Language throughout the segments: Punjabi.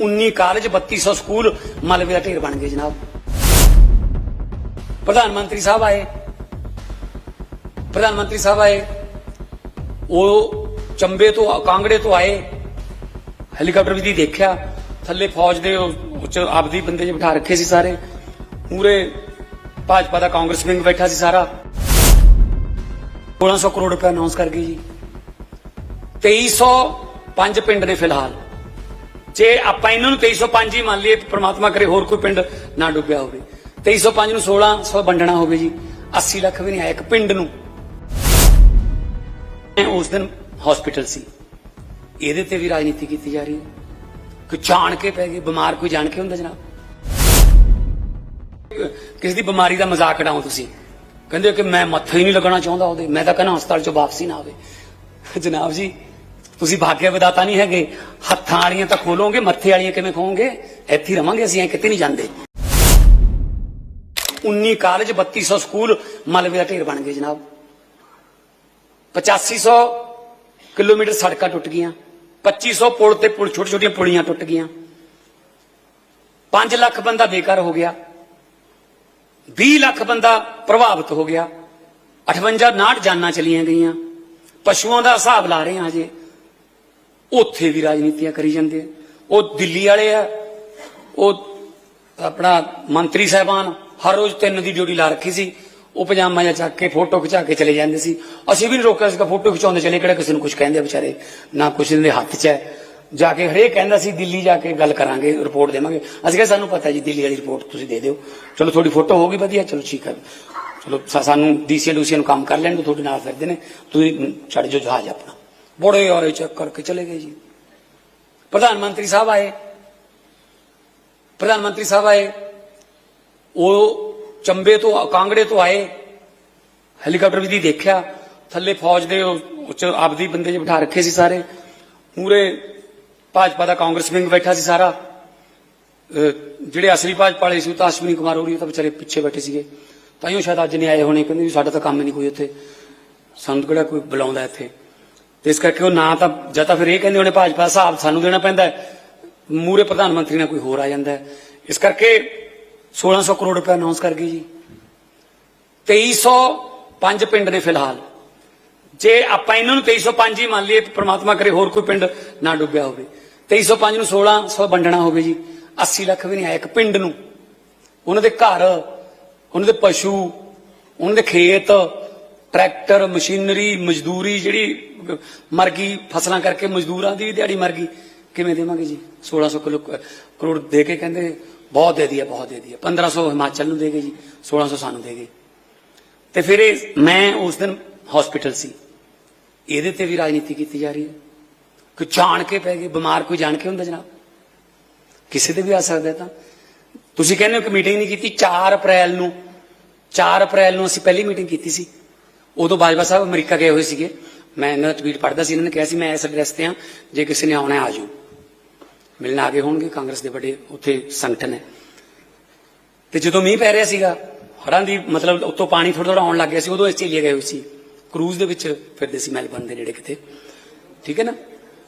19 ਕਾਲਜ 3200 ਸਕੂਲ ਮਲਬੇ ਦਾ ਢੇਰ ਬਣ ਗਏ ਜਨਾਬ। ਪ੍ਰਧਾਨ ਮੰਤਰੀ ਸਾਹਿਬ ਆਏ। ਪ੍ਰਧਾਨ ਮੰਤਰੀ ਸਾਹਿਬ ਆਏ। ਉਹ ਚੰਬੇ ਤੋਂ, ਕਾਂਗੜੇ ਤੋਂ ਆਏ। ਹੈਲੀਕਾਪਟਰ ਵੀ ਦੀ ਦੇਖਿਆ। ਥੱਲੇ ਫੌਜ ਦੇ ਉੱਚ ਆਪਦੀ ਬੰਦੇ ਜਿ ਬਿਠਾ ਰੱਖੇ ਸੀ ਸਾਰੇ। ਪੂਰੇ ਭਾਜਪਾ ਦਾ ਕਾਂਗਰਸ ਵਿੰਗ ਬੈਠਾ ਸੀ ਸਾਰਾ। 1600 ਕਰੋੜ ਰੁਪਏ ਅਨਾਉਂਸ ਕਰ ਗਈ ਜੀ। 2305 ਪਿੰਡ ਨੇ ਫਿਲਹਾਲ। ਜੇ ਆਪਾਂ ਇਹਨਾਂ ਨੂੰ 2305 ਹੀ ਮੰਨ ਲਈਏ, ਪ੍ਰਮਾਤਮਾ ਕਰੇ ਹੋਰ ਕੋਈ ਪਿੰਡ ਨਾ ਡੁੱਬਿਆ ਹੋਵੇ। 2305 ਨੂੰ 1600 ਵੰਡਣਾ ਹੋਵੇ ਜੀ 80 ਲੱਖ ਵੀ ਨਹੀਂ ਆਇਆ ਇੱਕ ਪਿੰਡ ਨੂੰ। ਉਸ ਦਿਨ ਹਸਪੀਟਲ ਸੀ। ਇਹਦੇ ਤੇ ਵੀ ਰਾਜਨੀਤੀ ਕੀਤੀ ਜਾ ਰਹੀ ਹੈ। ਕੋਈ ਜਾਣ ਕੇ ਪੈ ਗਈ, ਬਿਮਾਰ ਕੋਈ ਜਾਣ ਕੇ ਹੁੰਦਾ ਜਨਾਬ? ਕਿਸੇ ਦੀ ਬਿਮਾਰੀ ਦਾ ਮਜ਼ਾਕ ਉਡਾਓ ਤੁਸੀਂ। ਕਹਿੰਦੇ ਹੋ ਕਿ ਮੈਂ ਮੱਥਾ ਹੀ ਨਹੀਂ ਲੱਗਣਾ ਚਾਹੁੰਦਾ ਉਹਦੇ। ਮੈਂ ਤਾਂ ਕਹਿੰਦਾ ਹਸਪਤਾਲ ਚੋਂ ਵਾਪਸੀ ਨਾ ਆਵੇ। ਜਨਾਬ ਜੀ ਤੁਸੀਂ ਭਾਗਿਆ ਵਿਦਾਤਾ ਨਹੀਂ ਹੈਗੇ, ਹੱਥਾਂ ਵਾਲੀਆਂ ਤਾਂ ਖੋਲੋਗੇ, ਮੱਥੇ ਵਾਲੀਆਂ ਕਿਵੇਂ ਖੋਗੇ ਇੱਥੇ ਰਵਾਂਗੇ ਅਸੀਂ ਐ ਕਿਤੇ ਨਹੀਂ ਜਾਂਦੇ। 19 ਕਾਲਜ 3200 ਸਕੂਲ ਮਲਵੇ ਦਾ ਢੇਰ ਬਣ ਗਏ ਜਨਾਬ। 8500 ਕਿਲੋਮੀਟਰ ਸੜਕਾਂ ਟੁੱਟ ਗਈਆਂ। 2500 ਪੁਲ ਤੇ ਪੁਲ ਛੋਟੀ ਛੋਟੀਆਂ ਪੁਲੀਆਂ ਟੁੱਟ ਗਈਆਂ। 5 ਲੱਖ ਬੰਦਾ ਬੇਕਾਰ ਹੋ ਗਿਆ। 20 ਲੱਖ ਬੰਦਾ ਪ੍ਰਭਾਵਿਤ ਹੋ ਗਿਆ। 58 ਨਾਟ ਜਾਨਾਂ ਚਲੀਆਂ ਗਈਆਂ। ਪਸ਼ੂਆਂ ਦਾ ਹਿਸਾਬ ਲਾ ਰਹੇ ਹਾਂ ਅਜੇ ਉੱਥੇ ਵੀ ਰਾਜਨੀਤੀਆਂ ਕਰੀ ਜਾਂਦੇ ਆ। ਉਹ ਦਿੱਲੀ ਵਾਲੇ ਆ, ਉਹ ਆਪਣਾ ਮੰਤਰੀ ਸਾਹਿਬਾਨ, ਹਰ ਰੋਜ਼ ਤਿੰਨ ਦੀ ਡਿਊਟੀ ਲਾ ਰੱਖੀ ਸੀ। ਉਹ ਪਜਾਮਾ ਜਾਂ ਚੱਕ ਕੇ, ਫੋਟੋ ਖਿਚਾ ਕੇ ਚਲੇ ਜਾਂਦੇ ਸੀ। ਅਸੀਂ ਵੀ ਨਹੀਂ ਰੋਕਿਆ ਸੀਗਾ, ਫੋਟੋ ਖਿਚਾਉਂਦੇ ਚਲੇ, ਕਿਹੜਾ ਕਿਸੇ ਨੂੰ ਕੁਝ ਕਹਿੰਦੇ ਆ ਵਿਚਾਰੇ। ਨਾ ਕੁਛ ਇਹਨਾਂ ਦੇ ਹੱਥ 'ਚ ਹੈ। ਜਾ ਕੇ ਹਰੇਕ ਕਹਿੰਦਾ ਸੀ, ਦਿੱਲੀ ਜਾ ਕੇ ਗੱਲ ਕਰਾਂਗੇ, ਰਿਪੋਰਟ ਦੇਵਾਂਗੇ। ਅਸੀਂ ਕਿਹਾ, ਸਾਨੂੰ ਪਤਾ ਜੀ, ਦਿੱਲੀ ਵਾਲੀ ਰਿਪੋਰਟ ਤੁਸੀਂ ਦੇ ਦਿਓ। ਚਲੋ, ਤੁਹਾਡੀ ਫੋਟੋ ਹੋ ਗਈ ਵਧੀਆ, ਚਲੋ ਠੀਕ ਹੈ ਚਲੋ, ਸਾ- ਸਾਨੂੰ ਡੀਸੀ ਡੂਸੀ ਨੂੰ ਕੰਮ ਕਰ ਲੈਣ ਦਿਓ, ਤੁਹਾਡੇ ਨਾਲ ਫਿਰਦੇ ਨੇ। ਤੁਸੀਂ ਛੱਡ ਜੋ ਜਹਾਜ਼ ਆਪਣਾ। ਬੜੇ ਔਰੇ ਚੈੱਕ ਕਰਕੇ ਚਲੇ ਗਏ ਜੀ। ਪ੍ਰਧਾਨ ਮੰਤਰੀ ਸਾਹਿਬ ਆਏ। ਪ੍ਰਧਾਨ ਮੰਤਰੀ ਸਾਹਿਬ ਆਏ। ਉਹ ਚੰਬੇ ਤੋਂ, ਕਾਂਗੜੇ ਤੋਂ ਆਏ। ਹੈਲੀਕਾਪਟਰ ਵੀ ਦੀ ਦੇਖਿਆ। ਥੱਲੇ ਫੌਜ ਦੇ ਉੱਚ ਆਪਦੀ ਬੰਦੇ ਜਿ ਬਿਠਾ ਰੱਖੇ ਸੀ ਸਾਰੇ। ਪੂਰੇ ਭਾਜਪਾ ਦਾ ਕਾਂਗਰਸ ਵਿੰਗ ਬੈਠਾ ਸੀ ਸਾਰਾ। ਜਿਹੜੇ ਅਸਲੀ ਭਾਜਪਾ ਵਾਲੇ ਸੀ ਉਹ ਤਾਂ ਅਸ਼ਵਨੀ ਕੁਮਾਰ ਹੋਰੀ ਉਹ ਤਾਂ ਵਿਚਾਰੇ ਪਿੱਛੇ ਬੈਠੇ ਸੀਗੇ। ਤਾਂ ਹੀ ਸ਼ਾਇਦ ਅੱਜ ਨਹੀਂ ਆਏ ਹੋਣੇ। ਕਹਿੰਦੇ ਵੀ ਸਾਡਾ ਤਾਂ ਕੰਮ ਹੀ ਨਹੀਂ ਕੋਈ ਉੱਥੇ। ਸਾਨੂੰ ਕਿਹੜਾ ਕੋਈ ਬੁਲਾਉਂਦਾ ਇੱਥੇ। ਤੇ ਇਸ ਕਰਕੇ ਉਹ ਨਾ ਤਾਂ, ਜਾਂ ਤਾਂ ਫਿਰ ਇਹ ਕਹਿੰਦੇ ਹੋਣੇ ਭਾਜਪਾ ਦਾ ਹਿਸਾਬ ਸਾਨੂੰ ਦੇਣਾ ਪੈਂਦਾ ਹੈ। ਮੂਰੇ ਪ੍ਰਧਾਨ ਮੰਤਰੀ ਨਾਲ ਕੋਈ ਹੋਰ ਆ ਜਾਂਦਾ ਇਸ ਕਰਕੇ 1600 ਕਰੋੜ ਰੁਪਏ ਅਨਾਉਂਸ ਕਰ ਗਈ ਜੀ। 2305 ਪਿੰਡ ਨੇ ਫਿਲਹਾਲ। ਜੇ ਆਪਾਂ ਇਹਨਾਂ ਨੂੰ 2305 ਹੀ ਮੰਨ ਲਈਏ, ਪ੍ਰਮਾਤਮਾ ਕਰੇ ਹੋਰ ਕੋਈ ਪਿੰਡ ਨਾ ਡੁੱਬਿਆ ਹੋਵੇ। 2305 ਨੂੰ 1600 ਵੰਡਣਾ ਹੋਵੇ ਜੀ। 80 ਲੱਖ ਵੀ ਨਹੀਂ ਆਇਆ ਇੱਕ ਪਿੰਡ ਨੂੰ। ਉਹਨਾਂ ਦੇ ਘਰ, ਉਹਨਾਂ ਦੇ ਪਸ਼ੂ, ਉਹਨਾਂ ਦੇ ਖੇਤ ਟਰੈਕਟਰ, ਮਸ਼ੀਨਰੀ, ਮਜ਼ਦੂਰੀ ਜਿਹੜੀ ਮਰ ਗਈ, ਫਸਲਾਂ ਕਰਕੇ ਮਜ਼ਦੂਰਾਂ ਦੀ ਦਿਹਾੜੀ ਮਰ ਗਈ। ਕਿਵੇਂ ਦੇਵਾਂਗੇ ਜੀ? 1600 ਕਿਲੋ ਕਰੋੜ ਦੇ ਕੇ ਕਹਿੰਦੇ, ਬਹੁਤ ਦੇ ਦਿਆ ਬਹੁਤ ਦੇ ਦਿਆ 1500 ਹਿਮਾਚਲ ਨੂੰ ਦੇ ਗਏ ਜੀ 1600 ਸਾਨੂੰ ਦੇ ਗਏ। ਤੇ ਫਿਰ ਇਹ, ਮੈਂ ਉਸ ਦਿਨ ਹਸਪੀਟਲ ਸੀ। ਇਹਦੇ ਤੇ ਵੀ ਰਾਜਨੀਤੀ ਕੀਤੀ ਜਾ ਰਹੀ ਹੈ। ਕਿ ਜਾਣ ਕੇ ਪੈ ਗਏ, ਬਿਮਾਰ ਕੋਈ ਜਾਣ ਕੇ ਹੁੰਦਾ ਜਨਾਬ? ਕਿਸੇ ਤੇ ਵੀ ਆ ਸਕਦਾ ਤਾਂ। ਤੁਸੀਂ ਕਹਿੰਦੇ ਹੋ ਕਿ ਮੀਟਿੰਗ ਨਹੀਂ ਕੀਤੀ 4 ਅਪ੍ਰੈਲ ਨੂੰ 4 ਅਪ੍ਰੈਲ ਨੂੰ ਅਸੀਂ ਪਹਿਲੀ ਮੀਟਿੰਗ ਕੀਤੀ ਸੀ। ਉਦੋਂ ਬਾਜਵਾ ਸਾਹਿਬ ਅਮਰੀਕਾ ਗਏ ਹੋਏ ਸੀਗੇ। ਮੈਂ ਇਹਨਾਂ ਦਾ ਟਵੀਟ ਪੜ੍ਹਦਾ ਸੀ, ਇਹਨਾਂ ਨੇ ਕਿਹਾ ਸੀ, ਮੈਂ ਇਸ ਐਡਰੈਸ ਤੇ ਆ ਜੇ ਕਿਸੇ ਨੇ ਆਉਣਾ ਆ ਜਾਓ। ਮਿਲਣ ਆ ਗਏ ਹੋਣਗੇ, ਕਾਂਗਰਸ ਦੇ ਵੱਡੇ ਉੱਥੇ ਸੰਗਠਨ ਹੈ। ਤੇ ਜਦੋਂ ਮੀਂਹ ਪੈ ਰਿਹਾ ਸੀਗਾ ਹੜਾਂ ਦੀ ਮਤਲਬ ਉੱਤੋਂ ਪਾਣੀ ਥੋੜਾ ਥੋੜਾ ਆਉਣ ਲੱਗ ਗਿਆ ਸੀ, ਉਦੋਂ ਆਸਟ੍ਰੇਲੀਆ ਗਏ ਹੋਏ ਸੀ। ਕਰੂਜ਼ ਦੇ ਵਿੱਚ ਫਿਰਦੇ ਸੀ ਮੈਲਬਰਨ ਦੇ ਨੇੜੇ ਕਿਤੇ। ਠੀਕ ਹੈ ਨਾ?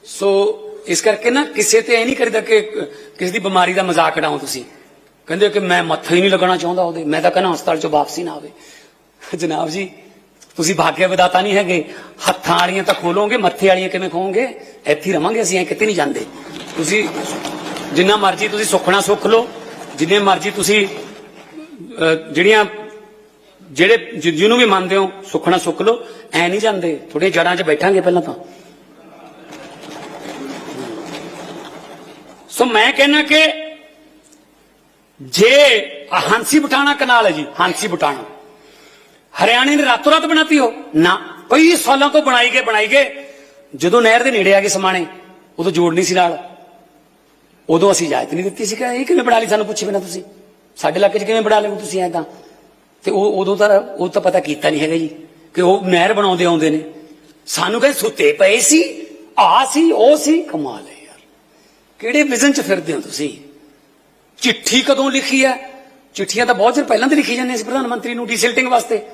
ਸੋ ਇਸ ਕਰਕੇ ਨਾ ਕਿਸੇ ਤੇ ਐ ਨਹੀਂ ਕਰੀਦਾ ਕਿ, ਕਿਸੇ ਦੀ ਬਿਮਾਰੀ ਦਾ ਮਜ਼ਾਕ ਉਡਾਓ ਤੁਸੀਂ। ਕਹਿੰਦੇ ਹੋ ਕਿ ਮੈਂ ਮੱਥਾ ਹੀ ਨਹੀਂ ਲੱਗਣਾ ਚਾਹੁੰਦਾ ਉਹਦੇ। ਮੈਂ ਤਾਂ ਕਹਿੰਦਾ ਹਸਪਤਾਲ ਚੋਂ ਵਾਪਸੀ ਨਾ ਆਵੇ। ਜਨਾਬ ਜੀ ਤੁਸੀਂ ਭਾਗਿਆ ਵਿਦਾਤਾ ਨਹੀਂ ਹੈਗੇ। ਹੱਥਾਂ ਵਾਲੀਆਂ ਤਾਂ ਖੋਲੋਗੇ, ਮੱਥੇ ਵਾਲੀਆਂ ਕਿਵੇਂ ਖੋਵੋਗੇ? ਇੱਥੇ ਹੀ ਰਵਾਂਗੇ ਅਸੀਂ, ਐ ਕਿਤੇ ਨਹੀਂ ਜਾਂਦੇ। ਤੁਸੀਂ ਜਿੰਨਾ ਮਰਜ਼ੀ ਤੁਸੀਂ ਸੁਖਣਾ ਸੁੱਖ ਲਓ, ਜਿੰਨੇ ਮਰਜ਼ੀ ਤੁਸੀਂ ਜਿਹੜੀਆਂ, ਜਿਹੜੇ ਜਿਹਨੂੰ ਵੀ ਮੰਨਦੇ ਹੋ ਸੁਖਣਾ ਸੁੱਖ ਲਓ, ਐ ਨਹੀਂ ਜਾਂਦੇ। ਥੋੜੇ ਜੜਾਂ 'ਚ ਬੈਠਾਂਗੇ ਪਹਿਲਾਂ ਤਾਂ। ਸੋ ਮੈਂ ਕਹਿੰਨਾ ਕਿ ਜੇ ਹਾਂਸੀ ਬਟਾਣਾ ਕਨਾਲ ਹੈ ਜੀ, ਹਾਂਸੀ ਬਟਾਣਾ। ਹਰਿਆਣੇ ਨੇ ਰਾਤੋਂ ਰਾਤ ਬਣਾਤੀ ਹੋ ਨਾ, ਕਈ ਸਾਲਾਂ ਤੋਂ ਬਣਾਈ ਗਏ ਬਣਾਈ ਗਏ। ਜਦੋਂ ਨਹਿਰ ਦੇ ਨੇੜੇ ਆ ਗਏ ਸਮਾਣੇ, ਉਦੋਂ ਜੋੜ ਨਹੀਂ ਸੀ ਨਾਲ। ਉਦੋਂ ਅਸੀਂ ਇਜਾਜ਼ਤ ਨਹੀਂ ਦਿੱਤੀ ਸੀ ਕਿ ਇਹ ਕਿਵੇਂ ਬਣਾ ਲਈ ਸਾਨੂੰ ਪੁੱਛੇ ਬਿਨਾ ਤੁਸੀਂ। ਸਾਡੇ ਇਲਾਕੇ 'ਚ ਕਿਵੇਂ ਬਣਾ ਲਿਓ ਤੁਸੀਂ ਐਦਾਂ ਤੇ। ਉਹ, ਉਦੋਂ ਤਾਂ, ਉਹ ਤਾਂ ਪਤਾ ਕੀਤਾ ਨਹੀਂ ਹੈਗਾ ਜੀ ਕਿ ਉਹ ਨਹਿਰ ਬਣਾਉਂਦੇ ਆਉਂਦੇ ਨੇ। ਸਾਨੂੰ ਕਹਿੰਦੇ ਸੁੱਤੇ ਪਏ ਸੀ, ਆ ਸੀ, ਉਹ ਸੀ। ਕਮਾਲ ਹੈ ਯਾਰ। ਕਿਹੜੇ ਵਿਜ਼ਨ 'ਚ ਫਿਰਦੇ ਹੋ ਤੁਸੀਂ? ਚਿੱਠੀ ਕਦੋਂ ਲਿਖੀ ਹੈ? ਚਿੱਠੀਆਂ ਤਾਂ ਬਹੁਤ ਚਿਰ ਪਹਿਲਾਂ ਤੇ ਲਿਖੀ ਜਾਂਦੀਆਂ ਸੀ ਪ੍ਰਧਾਨ ਮੰਤਰੀ ਨੂੰ ਡੀਸਿਲਟਿੰਗ ਵਾਸਤੇ।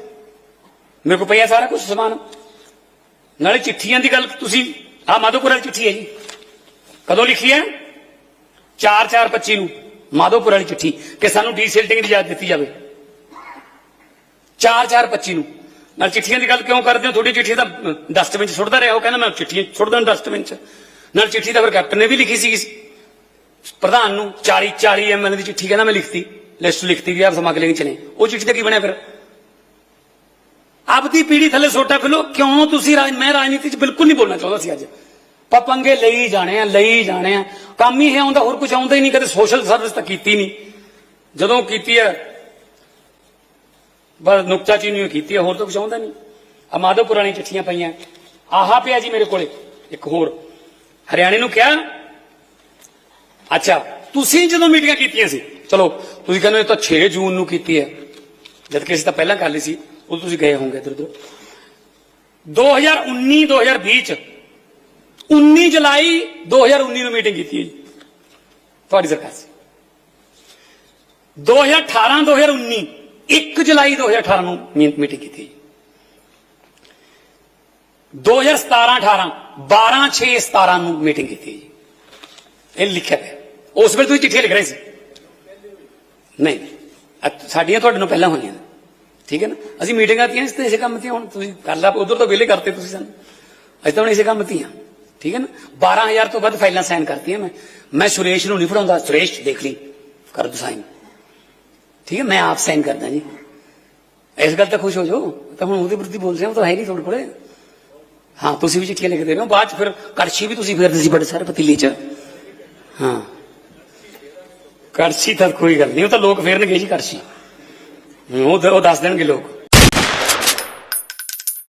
ਮੇਰੇ ਕੋਲ ਪਿਆ ਸਾਰਾ ਕੁਝ ਸਮਾਨ। ਨਾਲੇ ਚਿੱਠੀਆਂ ਦੀ ਗੱਲ ਤੁਸੀਂ ਆ ਮਾਧੋਪੁਰ ਵਾਲੀ ਚਿੱਠੀ ਹੈ ਜੀ। ਕਦੋਂ ਲਿਖੀ ਹੈ? 4-4-25 ਨੂੰ, ਮਾਧੋਪੁਰ ਵਾਲੀ ਚਿੱਠੀ, ਕਿ ਸਾਨੂੰ ਡੀਸਿਲਟਿੰਗ ਦੀ ਇਜਾਜ਼ਤ ਦਿੱਤੀ ਜਾਵੇ। 4-4-25 ਨੂੰ। ਨਾਲ ਚਿੱਠੀਆਂ ਦੀ ਗੱਲ ਕਿਉਂ ਕਰਦੇ ਹੋ? ਤੁਹਾਡੀ ਚਿੱਠੀ ਤਾਂ ਡਸਟਬਿਨ 'ਚ ਸੁੱਟਦਾ ਰਿਹਾ, ਉਹ ਕਹਿੰਦਾ ਮੈਂ ਚਿੱਠੀਆਂ ਸੁੱਟਦਾ ਡਸਟਬਿਨ 'ਚ। ਨਾਲ ਚਿੱਠੀ ਤਾਂ ਫਿਰ ਕੈਪਟਨ ਨੇ ਵੀ ਲਿਖੀ ਸੀ ਪ੍ਰਧਾਨ ਨੂੰ 40 40 ਐਮਐਲ ਦੀ ਚਿੱਠੀ ਕਹਿੰਦਾ ਮੈਂ ਲਿਖਤੀ। ਲਿਸਟ ਲਿਖਤੀ ਵੀ ਗਿਆ ਸਮਗਲਿੰਗ ਚ ਨੇ। ਉਹ ਚਿੱਠੀ ਦਾ ਕੀ ਬਣਿਆ ਫਿਰ? ਆਪਦੀ ਪੀੜੀ ਥੱਲੇ ਸੋਟਾ ਖਲੋ। ਕਿਉਂ ਤੁਸੀਂ ਰਾਜ ਮੈਂ ਰਾਜਨੀਤੀ ਚ ਬਿਲਕੁਲ ਨਹੀਂ ਬੋਲਣਾ ਚਾਹੁੰਦਾ ਸੀ ਅੱਜ। ਪਪੰਗੇ ਲਈ ਜਾਣੇ ਆ, ਲਈ ਜਾਣੇ ਆ। ਕੰਮ ਹੀ ਇਹ ਆਉਂਦਾ, ਹੋਰ ਕੁਝ ਆਉਂਦਾ ਹੀ ਨਹੀਂ, ਕਦੇ ਸੋਸ਼ਲ ਸਰਵਿਸ ਤਾਂ ਕੀਤੀ ਨਹੀਂ। ਜਦੋਂ ਕੀਤੀ ਹੈ, ਬਸ ਨੁਕਤਾ ਚੀਨੀ ਕੀਤੀ ਹੈ, ਹੋਰ ਤਾਂ ਕੁਝ ਆਉਂਦਾ ਨਹੀਂ। ਆ ਮਾਧੋਪੁਰ ਵਾਲੀਆਂ ਚਿੱਠੀਆਂ ਪਈਆਂ। ਆਹਾ ਪਿਆ ਜੀ ਮੇਰੇ ਕੋਲੇ। ਇੱਕ ਹੋਰ। ਹਰਿਆਣੇ ਨੂੰ ਕਿਹਾ? ਅੱਛਾ, ਤੁਸੀਂ ਜਦੋਂ ਮੀਟਿੰਗਾਂ ਕੀਤੀਆਂ ਸੀ। ਚਲੋ, ਤੁਸੀਂ ਕਹਿੰਦੇ ਇਹ ਤਾਂ 6 ਜੂਨ ਨੂੰ ਕੀਤੀ ਹੈ। ਜਦ ਕਿ ਅਸੀਂ ਤਾਂ ਪਹਿਲਾਂ ਕਰ ਲਈ ਸੀ। ਉਦੋਂ ਤੁਸੀਂ ਗਏ ਹੋਵੋਗੇ ਇੱਧਰ ਉੱਧਰ। 2019 2020 ਚ 19 ਜੁਲਾਈ 2019 ਨੂੰ ਮੀਟਿੰਗ ਕੀਤੀ ਹੈ ਜੀ, ਤੁਹਾਡੀ ਸਰਕਾਰ ਸੀ। 2018 2019 1 ਜੁਲਾਈ 2018 ਨੂੰ ਮੀਟਿੰਗ ਕੀਤੀ ਹੈ ਜੀ। 2017 18 12 6 17 ਨੂੰ ਮੀਟਿੰਗ ਕੀਤੀ ਹੈ ਜੀ। ਇਹ ਲਿਖਿਆ ਹੈ ਉਸ ਵੇਲੇ ਤੁਸੀਂ ਚਿੱਠੀਆਂ ਲਿਖ ਰਹੇ ਸੀ? ਨਹੀਂ ਸਾਡੀਆਂ ਤੁਹਾਡੇ ਨੂੰ ਪਹਿਲਾਂ ਹੋਈਆਂ ਨੇ। ਠੀਕ ਹੈ ਨਾ? ਅਸੀਂ ਮੀਟਿੰਗਾਂ ਤੀਆਂ ਇਸ ਤੇ ਇਸੇ ਕੰਮ ਤੇ ਹੁਣ ਤੁਸੀਂ ਕਰ ਲਾ, ਉਧਰ ਤੋਂ ਵਿਹਲੇ ਕਰਤੇ ਤੁਸੀਂ ਸਾਨੂੰ। ਅਸੀਂ ਤਾਂ ਹੁਣ ਇਸੇ ਕੰਮ ਤੀਆਂ ਠੀਕ ਹੈ ਨਾ? 12000 ਤੋਂ ਵੱਧ ਫਾਈਲਾਂ ਸਾਈਨ ਕਰਤੀਆਂ ਮੈਂ। ਮੈਂ ਸੁਰੇਸ਼ ਨੂੰ ਨਹੀਂ ਫੜਾਉਂਦਾ। ਸੁਰੇਸ਼, ਦੇਖ ਲਈ। ਕਰ ਦੋ ਸਾਈਨ। ਠੀਕ ਹੈ? ਮੈਂ ਆਪ ਸਾਈਨ ਕਰਦਾ ਜੀ। ਇਸ ਗੱਲ ਤਾਂ ਖੁਸ਼ ਹੋ ਜਾਓ। ਤਾਂ ਹੁਣ ਉਹਦੇ ਪ੍ਰਤੀ ਬੋਲ ਰਿਹਾ, ਉਹ ਤਾਂ ਹੈ ਨਹੀਂ ਤੁਹਾਡੇ ਕੋਲੇ। ਹਾਂ, ਤੁਸੀਂ ਵੀ ਚਿੱਠੀਆਂ ਲਿਖਦੇ ਰਹੇ। ਹੋ ਬਾਅਦ ਚ ਫਿਰ ਕੜਛੀ ਵੀ ਤੁਸੀਂ ਫੇਰਦੇ ਸੀ ਬੜੇ ਸਾਰੇ ਪਤੀਲੇ ਚ। ਹਾਂ। ਕੜਛੀ ਤਾਂ ਕੋਈ ਗੱਲ ਨਹੀਂ, ਉਹ ਤਾਂ ਲੋਕ ਫੇਰਨਗੇ ਜੀ ਕੜਛੀ। ਉਹ ਉਹ ਦੱਸ ਦੇਣਗੇ ਲੋਕ।